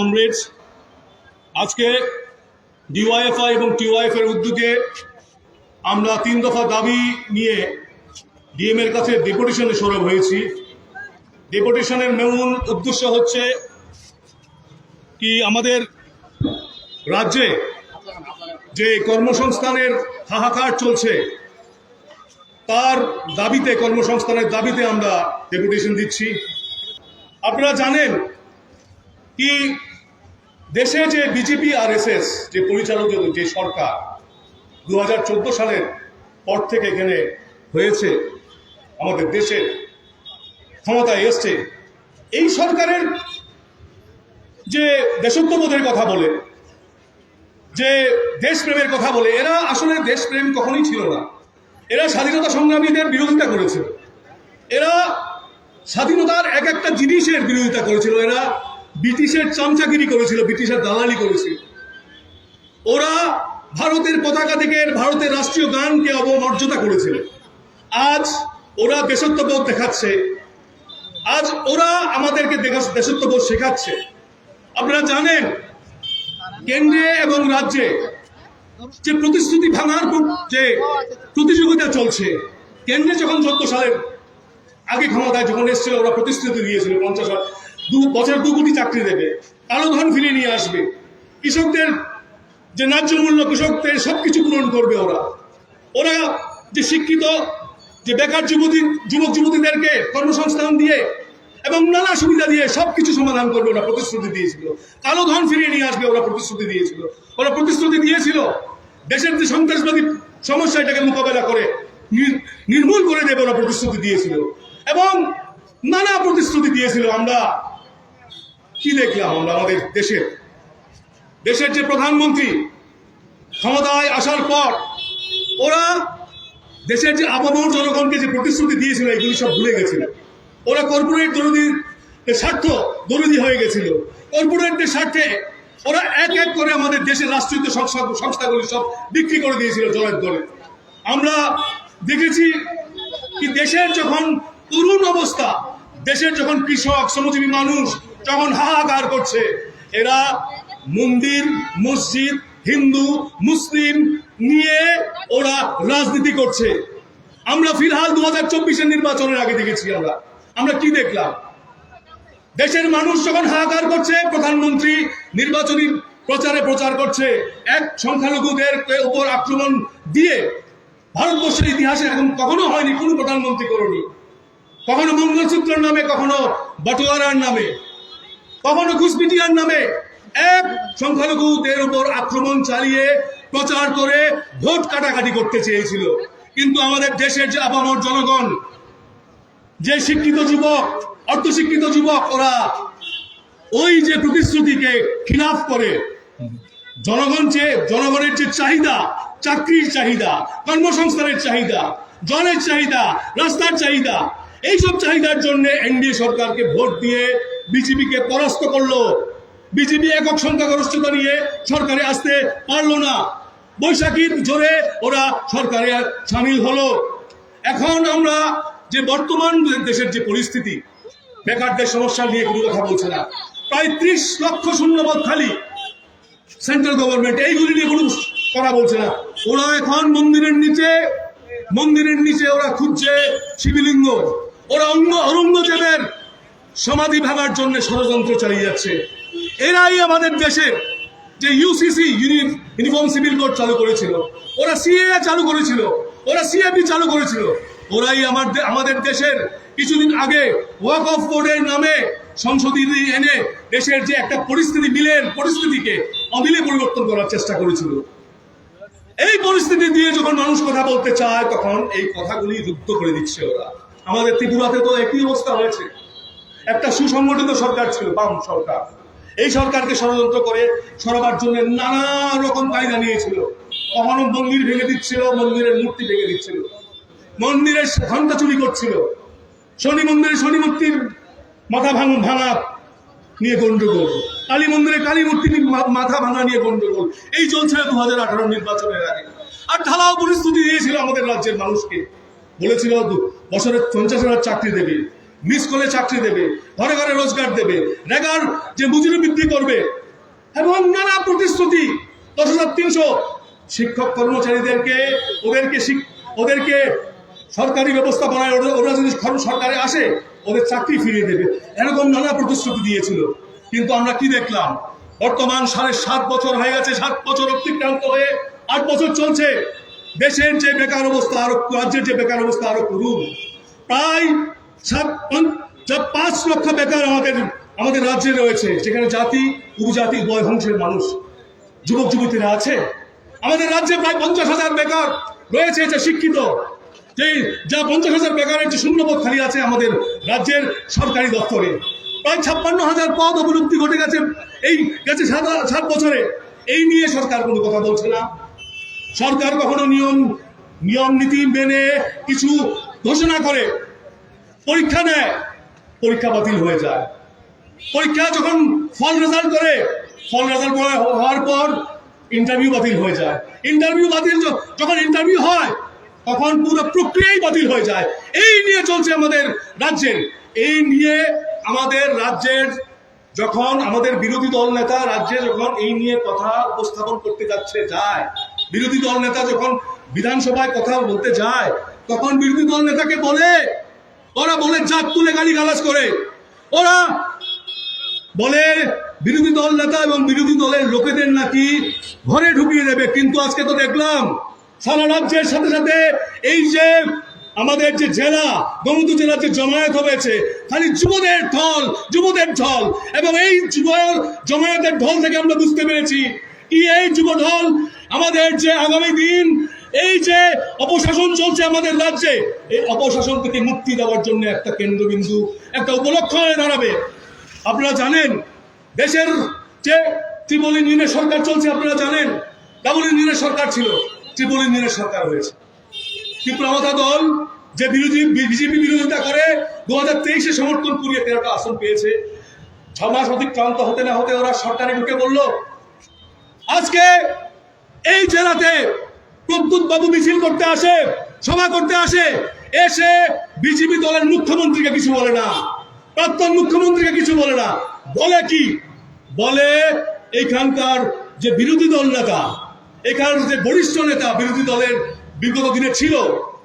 Comrades আজকে DYFI এবং TYF এর উদ্যোগে আমরা তিন দফা দাবি নিয়ে ডিএম এর কাছে ডেপুটেশনে সরব হয়েছি। ডেপুটেশনের মূল উদ্দেশ্য হচ্ছে কি আমাদের রাজ্যে যে কর্মসংস্থানের হাহাকার চলছে, তার দাবিতে, কর্মসংস্থানের দাবিতে আমরা ডেপুটেশন দিচ্ছি। আপনারা জানেন কি দেশে যে বিজেপি আর এস যে পরিচালিত যে সরকার দু হাজার চোদ্দ সালের পর থেকে এখানে হয়েছে, আমাদের দেশে ক্ষমতায় এসছে। এই সরকারের যে দেশত্ববোধের কথা বলে, যে দেশপ্রেমের কথা বলে, এরা আসলে দেশপ্রেম কখনোই ছিল না। এরা স্বাধীনতা সংগ্রামীদের বিরোধিতা করেছিল। এরা স্বাধীনতার এক একটা জিনিসের বিরোধিতা করেছিল। এরা ব্রিটিশের চামচাগিরি করেছিল, ব্রিটিশের দালালি করেছিল। ওরা ভারতের পতাকা থেকে ভারতের রাষ্ট্রীয় গানকে অবমর্যাদা করেছিল। আজ ওরা দেশত্ববোধ দেখাচ্ছে। আজ ওরা আমাদেরকে দেশত্ববোধ শেখাচ্ছে। আপনারা জানেন, কেন্দ্রে এবং রাজ্যে যে প্রতিশ্রুতি ভাঙার যে প্রতিযোগিতা চলছে, কেন্দ্রে যখন চোদ্দ সালের আগে ক্ষমতায় যখন এসেছিল, ওরা প্রতিশ্রুতি দিয়েছিল পঞ্চাশ দু বছর দু কোটি চাকরি দেবে। কালো ধন ফিরিয়ে নিয়ে আসবে। কৃষকদের যে ন্যায্য মূল্য কৃষকদের সব কিছু পূরণ করবে ওরা। ওরা যে শিক্ষিত, যে বেকার যুবতী, যুবক যুবতীদেরকে কর্মসংস্থান দিয়ে এবং নানা সুবিধা দিয়ে সব কিছু সমাধান করবে ওরা প্রতিশ্রুতি দিয়েছিল। কালো ধন ফিরিয়ে নিয়ে আসবে ওরা প্রতিশ্রুতি দিয়েছিল। ওরা প্রতিশ্রুতি দিয়েছিল দেশের যে সন্ত্রাসবাদী সমস্যা এটাকে মোকাবেলা করে, নির- নির্মূল করে দেবে ওরা প্রতিশ্রুতি দিয়েছিল। এবং নানা প্রতিশ্রুতি দিয়েছিল আমরা কি দেখলাম আমরা আমাদের দেশের? দেশের যে প্রধানমন্ত্রী ক্ষমতায় আসার পর ওরা দেশের যে আপামর জনগণকে যে প্রতিশ্রুতি দিয়েছিল এগুলি সব ভুলে গেছিল। ওরা কর্পোরেট দরদির স্বার্থ দরদি হয়ে গেছিল। কর্পোরেটদের স্বার্থে ওরা এক এক করে আমাদের দেশের রাষ্ট্রীয় সংস্থা- সংস্থাগুলি সব বিক্রি করে দিয়েছিল জলের দরে। আমরা দেখেছি কি দেশের যখন তরুণ অবস্থা, দেশের যখন কৃষক, শ্রমজীবী মানুষ যখন হাহাকার করছে, এরা মন্দির, মসজিদ, হিন্দু, মুসলিম নিয়ে ওরা রাজনীতি করছে। আমরা ফিলহাল দু হাজার চব্বিশের নির্বাচনের আগে দেখেছি আমরা। আমরা কি দেখলাম? দেশের মানুষ যখন হাহাকার করছে, প্রধানমন্ত্রী নির্বাচনী প্রচারে প্রচার করছে, এক সংখ্যালঘুদের উপর আক্রমণ দিয়ে ভারতবর্ষের ইতিহাসে এখন কখনো হয়নি, কোনো প্রধানমন্ত্রী করেনি। কখনো মঙ্গলসূত্রের নামে, কখনো বাটোয়ারার নামে। কখনো ঘুষপিটিয়ার নামে এক সংখ্যালঘুদের উপর আক্রমণ চালিয়ে প্রচার করে ভোট কাটাকাটি করতে চেয়েছিল। কিন্তু আমাদের দেশের যে আপামর জনগণ, যে শিক্ষিত যুবক, অর্ধশিক্ষিত যুবক, ওরা ওই যে প্রতিশ্রুতিকে খিলাফ করে, জনগণ যে, জনগণের যে চাহিদা, চাকরির চাহিদা, কর্মসংস্থানের চাহিদা, জলের চাহিদা, রাস্তার চাহিদা এইসব চাহিদার জন্য এনডিএ সরকারকে ভোট দিয়ে বিজেপিকে পরাস্ত করল। বিজেপি একক সংখ্যাগরিষ্ঠতা নিয়ে সরকারে আসতে পারল না। বৈশাখীর জোরে ওরা সরকারে সামিল হলো। এখন আমরা যে বর্তমান দেশের যে পরিস্থিতি, বেকারদের সমস্যা নিয়ে কোনো কথা বলছে না। প্রায় ত্রিশ লক্ষ শূন্যপদ খালি সেন্ট্রাল গভর্নমেন্ট, এইগুলি নিয়ে কোনো কথা বলছে না। ওরা এখন মন্দিরের নিচে মন্দিরের নিচে ওরা খুঁজছে শিবলিঙ্গ। ওরা অন্য অরঙ্গজেবের সমাধি ভাঙার জন্য ষড়যন্ত্র চালিয়ে যাচ্ছে। এরাই আমাদের দেশের যে ইউসিসি ইউনিফর্ম সিভিল কোড চালু করেছিল, ওরা সিএ চালু করেছিল, ওরা সিএবি চালু করেছিল। ওরাই আমার আমাদের দেশের কিছুদিন আগে ওয়াক অফ বোর্ডের নামে সংসদে এনে দেশের যে একটা পরিস্থিতি, মিলের পরিস্থিতিকে অমিলে পরিবর্তন করার চেষ্টা করেছিল। এই পরিস্থিতি দিয়ে যখন মানুষ কথা বলতে চায়, তখন এই কথাগুলি রুদ্ধ করে দিচ্ছে ওরা। আমাদের ত্রিপুরাতে তো একই অবস্থা হয়েছে। একটা সুসংগঠিত সরকার ছিল, বাম সরকার। এই সরকারকে ষড়যন্ত্র করে সরাবার জন্য নানা রকম কায়দা নিয়েছিল। কখনো মন্দির ভেঙে দিচ্ছিল, মন্দিরের মূর্তি ভেঙে দিচ্ছিল। মন্দিরের ঘণ্টা চুরি করছিল। শনি মন্দিরে শনি মূর্তির মাথা ভাঙ ভাঙা নিয়ে গন্ডগোল। কালী মন্দিরে কালী মূর্তি মাথা ভাঙা নিয়ে গন্ডগোল। এই চলছিল দু হাজার আঠারো নির্বাচনের আগে। আর ঢালাও পরিস্থিতি দিয়েছিল আমাদের রাজ্যের মানুষকে। বলেছিল, বছরে পঞ্চাশ হাজার চাকরি দেবে মিস করলে চাকরি দেবে, ঘরে ঘরে রোজগার দেবে। রেগার যে মজুরি বৃদ্ধি করবে, এবং নানা প্রতিশ্রুতি, দশ হাজার তিনশো শিক্ষক কর্মচারীদেরকে, ওদেরকে ওদেরকে সরকারি ব্যবস্থাপনায় ওরা ওরা যদি সরকারে আসে, ওদের চাকরি ফিরিয়ে দেবে। এরকম নানা প্রতিশ্রুতি দিয়েছিল। কিন্তু আমরা কি দেখলাম? বর্তমান সাড়ে সাত বছর হয়ে গেছে, সাত বছর অতিক্রান্ত হয়ে আট বছর চলছে। দেশের যে বেকার অবস্থা আরও রাজ্যের যে বেকার অবস্থা আরও করুন। প্রায় পাঁচ- লক্ষ বেকার আমাদের আমাদের রাজ্যে রয়েছে, যেখানে জাতি, উপজাতি উভয় বংশের মানুষ। যুবক, যুবতীরা আছে। আমাদের রাজ্যে প্রায় পঞ্চাশ হাজার বেকার রয়েছে যে শিক্ষিত। যে, যা পঞ্চাশ হাজার বেকারের যে শূন্যপদ খালি আছে আমাদের রাজ্যের সরকারি দপ্তরে। প্রায় ছাপ্পান্ন হাজার পদ অবলুপ্তি ঘটে গেছে, এই গেছে সাত বছরে। এই নিয়ে সরকার কোনো কথা বলছে না। সরকার কখনো নিয়ম নিয়ম নীতি মেনে কিছু ঘোষণা করে পরীক্ষা নেয়, পরীক্ষা বাতিল হয়ে যায়। পরীক্ষা যখন ফল রেজাল্ট করে, ফল রেজাল্ট হওয়ার পর ইন্টারভিউ বাতিল হয়ে যায়। ইন্টারভিউ বাতিল যখন ইন্টারভিউ হয়, তখন পুরো প্রক্রিয়াই বাতিল হয়ে যায়। এই নিয়ে চলছে আমাদের রাজ্যের। এই নিয়ে আমাদের রাজ্যের যখন আমাদের বিরোধী দল নেতা রাজ্যে যখন এই নিয়ে কথা উপস্থাপন করতে যাচ্ছে, যায় বিরোধী দল নেতা যখন বিধানসভায় কথা বলতে যায়, তখন বিরোধী দল নেতাকে বলে, ওরা বলে জাত তুলে গালি গালাজ করে। ওরা বলে বিরোধী দল নেতা এবং বিরোধী দলের লোকেদের নাকি ঘরে ঢুকিয়ে দেবে। কিন্তু আজকে তো দেখলাম, সারা রাজ্যের সাথে সাথে এই যে আমাদের যে জেলা, গমতু জেলার যে জমায়েত হয়েছে, খালি যুবদের ঢল যুবদের ঢল, এবং এই যুব জমায়েতের ঢল থেকে আমরা বুঝতে পেরেছি কি এই যুব ঢল আমাদের যে আগামী দিন, এই যে অপশাসন চলছে আমাদের রাজ্যে, এই অপশাসন থেকে মুক্তি দেওয়ার জন্য একটা কেন্দ্রবিন্দু, একটা উপলক্ষ হয়ে দাঁড়াবে। আপনারা জানেন, দেশের যে ত্রিপল ইঞ্জিনের সরকার চলছে, আপনারা জানেন ডাবল ইঞ্জিনের সরকার ছিল ত্রিপল ইঞ্জিনের সরকার হয়েছে। ত্রিপুরামতা দল যে বিরোধী, বিজেপি বিরোধিতা করে দু হাজার তেইশে সমর্থন কুড়িয়ে তেরোটা আসন পেয়েছে। ছ মাস অতিক্রান্ত হতে না হতে ওরা সরকারে ঢুকে বলল, আজকে এই জেলাতে প্রদ্যুৎ বাবু মিছিল করতে আসে, সভা করতে আসে, এসে বিজেপি দলের মুখ্যমন্ত্রীকে কিছু বলে না। প্রাক্তন মুখ্যমন্ত্রীকে কিছু বলে না। বলে কি? বলে এইখানকার যে বিরোধী দল নেতা এখানকার যে বরিষ্ঠ নেতা বিরোধী দলের বিগত দিনে ছিল,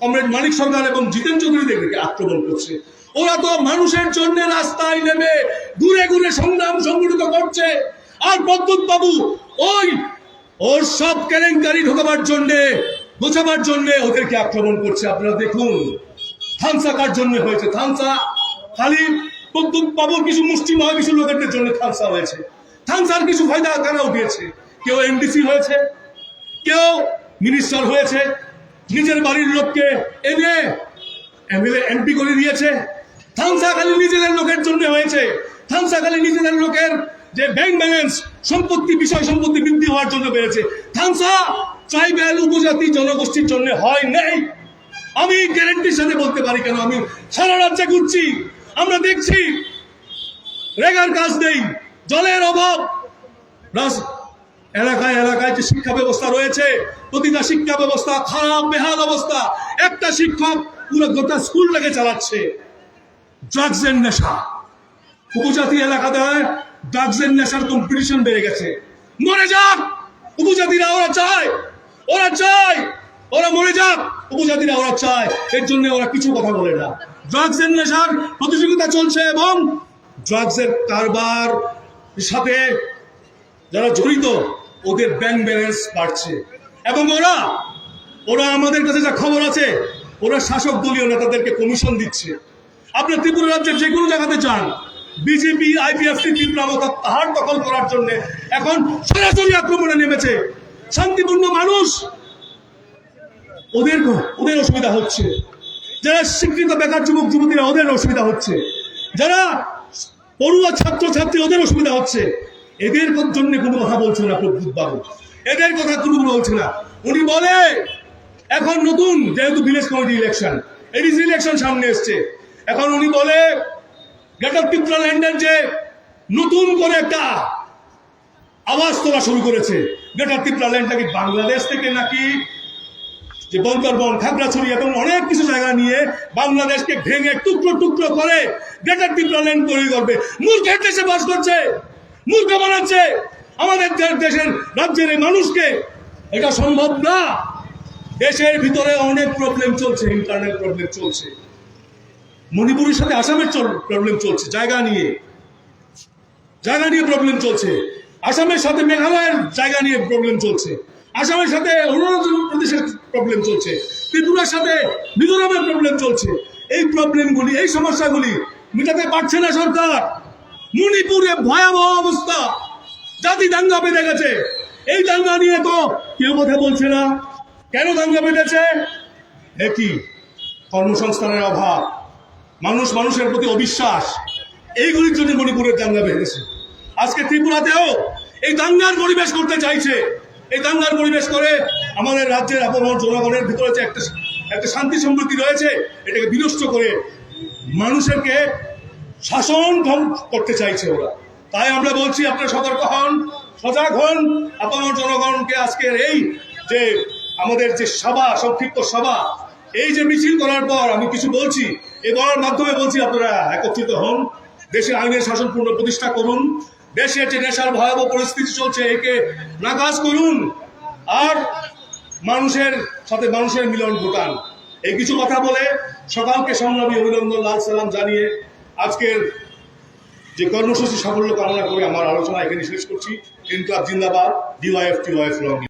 কমরেড মানিক সরকার এবং জিতেন চৌধুরীদেরকে আক্রমণ করছে। ওরা তো মানুষের জন্য রাস্তায় নেমে ঘুরে ঘুরে সংগ্রাম সংগঠিত করছে। আর প্রদ্যুৎ বাবু ওই ওর সব কেলেঙ্কারি ঢোকাবার জন্যে গোছাবার জন্যে ওদেরকে আক্রমণ করছে। আপনারা দেখুন, থানসা কার জন্য হয়েছে? থানসা, খালি প্রদ্যুৎ বাবুর কিছু মুষ্টিময় কিছু লোকেদের জন্য থানসা হয়েছে। থানসার কিছু ফায়দা কারা উঠিয়েছে? কেউ এমডিসি হয়েছে, কেউ মিনিস্টার হয়েছে, নিজের বাড়ির লোককে এনে এমএলএ, এমপি করে দিয়েছে। থানসা খালি নিজেদের লোকের জন্য হয়েছে। থানসা খালি নিজেদের লোকের যে ব্যাংক ব্যালেন্স সম্পত্তি বিষয়, সম্পত্তি বৃদ্ধি হওয়ার জন্য বেড়েছে। থানসা ট্রাইবেল উপজাতি জনগোষ্ঠীর জন্য হয় নেই। আমি গ্যারেন্টির সাথে বলতে পারি কেন? আমি সারা রাজ্যে ঘুরছি, আমরা দেখছি, রেগার কাজ নেই, জলের অভাব। এলাকায় এলাকায় যে শিক্ষা ব্যবস্থা রয়েছে, প্রতিটা শিক্ষা ব্যবস্থা খারাপ, বেহাল অবস্থা। একটা শিক্ষক পুরো গোটা স্কুলটাকে চালাচ্ছে। ড্রাগসের নেশা। উপজাতি এলাকাতে ড্রাগসের নেশার কম্পিটিশন বেড়ে গেছে। মরে যাক, উপজাতিরা ওরা চায় ওরা চায়, ওরা মরে যাক, উপজাতিরা ওরা চায়। এর জন্য ওরা কিছু কথা বলে না। ড্রাগসের নেশার প্রতিযোগিতা চলছে এবং ড্রাগসের কারবার সাথে যারা জড়িত, ওদের ব্যাংক ব্যালেন্স বাড়ছে। এবং ওরা ওরা আমাদের কাছে যা খবর আছে, ওরা শাসক দলীয় নেতাদেরকে কমিশন দিচ্ছে। আপনার ত্রিপুরা রাজ্যের যে কোনো জায়গাতে যান বিজেপি আইপিএফটি মতো তাহার দখল করার জন্য এখন সরাসরি আক্রমণে নেমেছে। শান্তিপূর্ণ মানুষ। ওদের ওদের অসুবিধা হচ্ছে। যারা শিক্ষিত বেকার যুবক, যুবতীরা, ওদের অসুবিধা হচ্ছে। যারা পড়ুয়া ছাত্র ছাত্রী ওদের অসুবিধা হচ্ছে। এদের জন্য কোনো কথা বলছে না প্রদ্যুৎ বাবু। এদের কথা কোনো বলছে না। উনি বলে, এখন নতুন, যেহেতু ভিলেজ কমিটি ইলেকশন এডিস ইলেকশন সামনে এসছে, এখন উনি বলে গ্রেটার ত্রিপুরা ল্যান্ডের যে নতুন করে একটা আওয়াজ তোলা শুরু করেছে। গ্রেটার ত্রিপুরা ল্যান্ড নাকি বাংলাদেশ থেকে নাকি? যে বন্দরবন খাগড়াছড়ি এবং অনেক কিছু জায়গা নিয়ে বাংলাদেশকে ভেঙে টুকরো টুকরো করে গ্রেটার ডিপ্লোমেন্ট তৈরি করবে। মূর্খের দেশে বাস করছে, মূর্খ বানাচ্ছে। আমাদের দেশের, রাজ্যের মানুষকে এটা সম্ভব না। দেশের ভিতরে অনেক প্রবলেম চলছে ইন্টারনেট প্রবলেম চলছে। মণিপুরের সাথে আসামের প্রবলেম চলছে, জায়গা নিয়ে। জায়গা নিয়ে প্রবলেম চলছে। আসামের সাথে মেঘালয়ের জায়গা নিয়ে প্রবলেম চলছে। আসামের সাথে অরুণাচল প্রদেশের প্রবলেম চলছে। ত্রিপুরার সাথে মিজোরামের প্রবলেম চলছে। এই প্রবলেমগুলি এই সমস্যাগুলি মেটাতে পারছে না সরকার। মণিপুরে ভয়াবহ অবস্থা। জাতি দাঙ্গা বেঁধে গেছে। এই দাঙ্গা নিয়ে তো কেউ কথা বলছে না। কেন দাঙ্গা বেঁধেছে? একই কর্মসংস্থানের অভাব। মানুষ মানুষের প্রতি অবিশ্বাস। এইগুলির জন্য মণিপুরের দাঙ্গা বেড়েছে। আজকে ত্রিপুরাতেও এই দাঙ্গার পরিবেশ করতে চাইছে। এই দাঙ্গার পরিবেশ করে আমাদের রাজ্যের আবহাওয়ার জনগণের ভিতরে যে একটা একটা শান্তি সম্প্রীতি রয়েছে, এটাকে বিনষ্ট করে মানুষেরকে শাসন করতে চাইছে ওরা। তাই আমরা বলছি, আপনারা সতর্ক হন, সজাগ হন। আপনার জনগণকে আজকের এই যে আমাদের যে সভা, সংক্ষিপ্ত সভা, এই যে মিছিল করার পর আমি কিছু বলছি এই বলার মাধ্যমে বলছি আপনারা একত্রিত হন দেশের আইনের শাসন পূর্ণ প্রতিষ্ঠা করুন, দেশে যে নেশার ভয়াবহ পরিস্থিতি চলছে, একে নাকাজ করুন, আর মানুষের সাথে মানুষের মিলন ঘটান। এই কিছু কথা বলে সকালকে সংগ্রামী অভিনন্দন, লাল সালাম জানিয়ে আজকের যে কর্মসূচি সাফল্য কামনা করে আমার আলোচনা এখানে শেষ করছি। ইনকলাব জিন্দাবাদ ডিওয়াইএফ টিওয়াইএফ লং